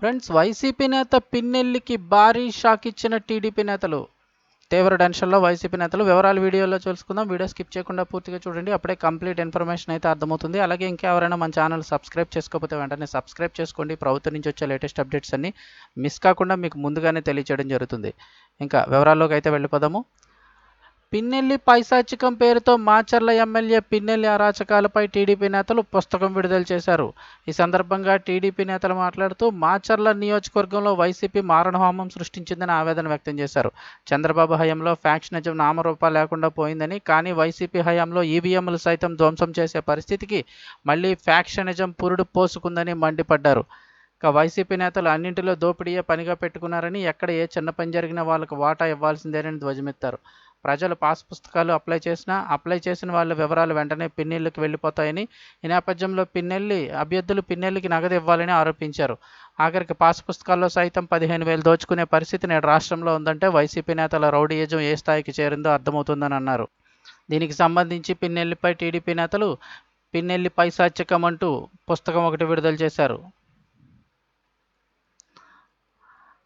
Friends YCP నేత పిన్నెల్లికి భారీ shock ఇచ్చిన టీడీపీ నేతలు. తీవ్ర టెన్షన్లో వైసీపీ నేతలు వివరాలు వీడియోలో చూసుకుందాం వీడియో స్కిప్ చేయకుండా పూర్తిగా చూడండి. అప్పుడే కంప్లీట్ ఇన్ఫర్మేషన్ అయితే అర్థమవుతుంది. అలాగే ఇంకెవరైనా మన ఛానల్ సబ్స్క్రైబ్ చేసుకోకపోతే వెంటనే సబ్స్క్రైబ్ చేసుకోండి ప్రభుత్వం నుంచి వచ్చే లేటెస్ట్ అప్డేట్స్ అన్ని మిస్ కాకుండా మీకు ముందుగానే తెలియచేయడం జరుగుతుంది. ఇంకా వివరాల్లోకి అయితే వెళ్ళిపోదాము. పిన్నెల్లి పైశాచికం పేరుతో మాచర్ల ఎమ్మెల్యే పిన్నెల్లి అరాచకాలపై టీడీపీ నేతలు పుస్తకం విడుదల చేశారు. ఈ సందర్భంగా టీడీపీ నేతలు మాట్లాడుతూ మాచర్ల నియోజకవర్గంలో వైసీపీ మారణహోమం సృష్టించిందని ఆవేదన వ్యక్తం చేశారు. చంద్రబాబు హయాంలో ఫ్యాక్షనిజం నామరూపా లేకుండా పోయిందని కానీ వైసీపీ హయాంలో ఈవీఎంలు సైతం ధ్వంసం చేసే పరిస్థితికి మళ్ళీ ఫ్యాక్షనిజం పురుడు పోసుకుందని మండిపడ్డారు. ఇక వైసీపీ నేతలు అన్నింటిలో దోపిడీయే పనిగా పెట్టుకున్నారని ఎక్కడ ఏ చిన్న పని జరిగినా వాళ్ళకు వాటా ఇవ్వాల్సిందేనని ధ్వజమెత్తారు. ప్రజలు పాస్ పుస్తకాలు అప్లై చేసినా అప్లై చేసిన వాళ్ళ వివరాలు వెంటనే పిన్నెళ్ళకి వెళ్ళిపోతాయని ఈ నేపథ్యంలో పిన్నెల్లి అభ్యర్థులు పిన్నెల్లికి నగదు ఇవ్వాలని ఆరోపించారు. ఆఖరికి పాస్ పుస్తకాల్లో సైతం పదిహేను వేలు దోచుకునే పరిస్థితి నేడు రాష్ట్రంలో ఉందంటే వైసీపీ నేతల రౌడీయజం ఏ స్థాయికి చేరిందో అర్థమవుతుందని అన్నారు. దీనికి సంబంధించి పిన్నెల్లిపై టీడీపీ నేతలు పిన్నెల్లి పైశాచికం అంటూ పుస్తకం ఒకటి విడుదల చేశారు.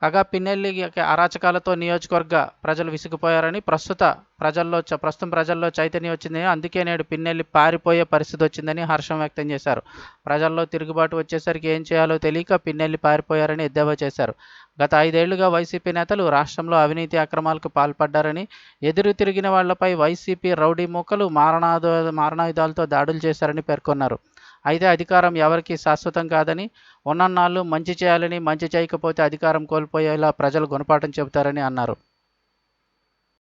కాగా పిన్నెల్లి అరాచకాలతో నియోజకవర్గ ప్రజలు విసిగిపోయారని ప్రస్తుత ప్రజల్లో చ- ప్రస్తుతం ప్రజల్లో చైతన్యం వచ్చిందని అందుకే నేడు పిన్నెల్లి పారిపోయే పరిస్థితి వచ్చిందని హర్షం వ్యక్తం చేశారు. ప్రజల్లో తిరుగుబాటు వచ్చేసరికి ఏం చేయాలో తెలియక పిన్నెల్లి పారిపోయారని ఎద్దేవా చేశారు. గత ఐదేళ్ళుగా వైసీపీ నేతలు రాష్ట్రంలో అవినీతి అక్రమాలకు పాల్పడ్డారని ఎదురు తిరిగిన వాళ్ళపై వైసీపీ రౌడీ మూకలు మారణాదు మారణాయుధాలతో దాడులు చేశారని పేర్కొన్నారు. అయితే అధికారం ఎవరికీ శాశ్వతం కాదని ఉన్నన్నాళ్ళు మంచి చేయాలని మంచి చేయకపోతే అధికారం కోల్పోయేలా ప్రజలు గుణపాఠం చెబుతారని అన్నారు.